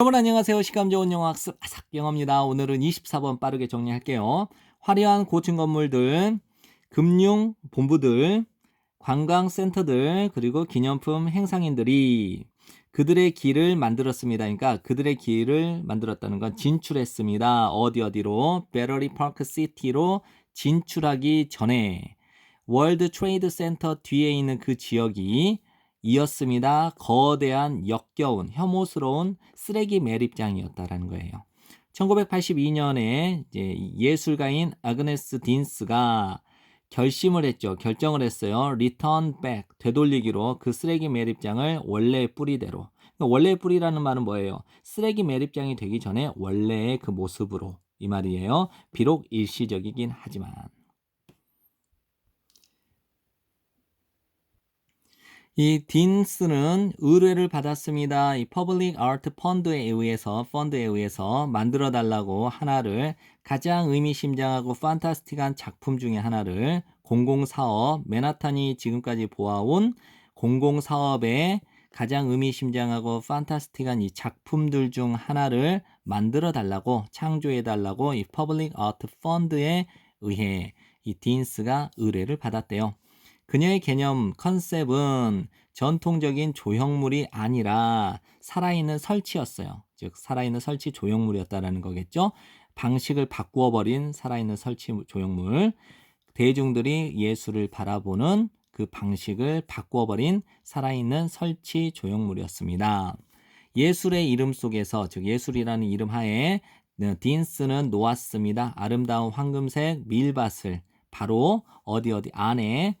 여러분 안녕하세요. 시감 좋은 영어 학습 아삭 영어입니다. 오늘은 24번 빠르게 정리할게요. 화려한 고층 건물들, 금융 본부들, 관광 센터들, 그리고 기념품 행상인들이 그들의 길을 만들었습니다. 그러니까 그들의 길을 만들었다는 건 진출했습니다. 어디 어디로? 베러리 파크 시티로 진출하기 전에 월드 트레이드 센터 뒤에 있는 그 지역이 이었습니다. 거대한 역겨운 혐오스러운 쓰레기 매립장이었다라는 거예요. 1982년에 예술가인 아그네스 딘스가 결심을 했죠. 결정을 했어요. 리턴 백 되돌리기로 그 쓰레기 매립장을 원래의 뿌리대로. 그러니까 원래의 뿌리라는 말은 뭐예요? 쓰레기 매립장이 되기 전에 원래의 그 모습으로 이 말이에요. 비록 일시적이긴 하지만. 이 딘스는 의뢰를 받았습니다. 이 퍼블릭 아트 펀드에 의해서 펀드에 의해서 만들어 달라고 하나를 가장 의미심장하고 판타스틱한 작품 중에 하나를 공공사업 맨하탄이 지금까지 보아온 공공사업의 가장 의미심장하고 판타스틱한 이 작품들 중 하나를 만들어 달라고 창조해 달라고 이 퍼블릭 아트 펀드에 의해 이 딘스가 의뢰를 받았대요. 그녀의 개념 컨셉은 전통적인 조형물이 아니라 살아있는 설치였어요. 즉 살아있는 설치 조형물이었다라는 거겠죠. 방식을 바꾸어 버린 살아있는 설치 조형물. 대중들이 예술을 바라보는 그 방식을 바꾸어 버린 살아있는 설치 조형물이었습니다. 예술의 이름 속에서 즉 예술이라는 이름 하에 딘스는 놓았습니다. 아름다운 황금색 밀밭을 바로 어디 어디 안에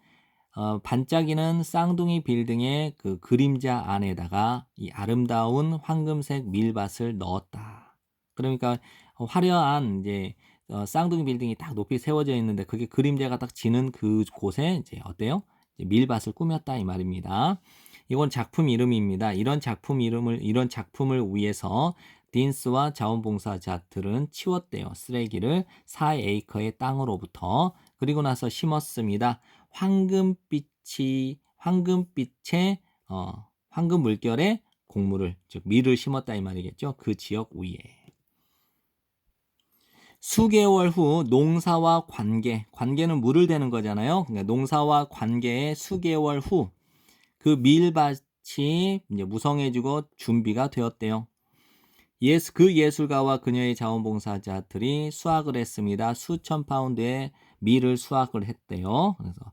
어, 반짝이는 쌍둥이 빌딩의 그 그림자 안에다가 이 아름다운 황금색 밀밭을 넣었다. 그러니까 화려한 이제 어, 쌍둥이 빌딩이 딱 높이 세워져 있는데 그게 그림자가 딱 지는 그 곳에 이제 어때요? 이제 밀밭을 꾸몄다 이 말입니다. 이건 작품 이름입니다. 이런 작품 이름을 이런 작품을 위해서 딘스와 자원봉사자들은 치웠대요. 쓰레기를 4에이커의 땅으로부터 그리고 나서 심었습니다. 황금빛이 황금빛의 어, 황금 물결의 곡물을 즉 밀을 심었다 이 말이겠죠. 그 지역 위에. 수개월 후 농사와 관계, 관계는 물을 대는 거잖아요. 그러니까 농사와 관계의 수개월 후 그 밀밭이 이제 무성해지고 준비가 되었대요. 예수, 그 예술가와 그녀의 자원봉사자들이 수확을 했습니다. 수천 파운드의 밀을 수확을 했대요. 그래서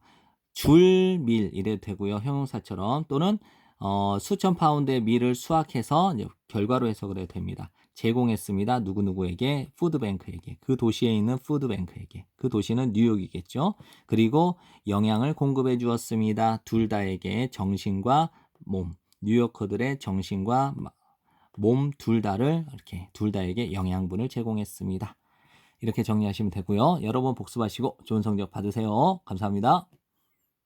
줄밀 이래도 되고요. 형용사처럼 또는 어, 수천 파운드의 밀을 수확해서 결과로 해석을 해도 됩니다. 제공했습니다. 누구누구에게 푸드뱅크에게 그 도시에 있는 푸드뱅크에게 그 도시는 뉴욕이겠죠. 그리고 영양을 공급해 주었습니다. 둘 다에게 정신과 몸 뉴요커들의 정신과 몸 둘 다를 이렇게 둘 다에게 영양분을 제공했습니다. 이렇게 정리하시면 되고요. 여러분 복습하시고 좋은 성적 받으세요. 감사합니다.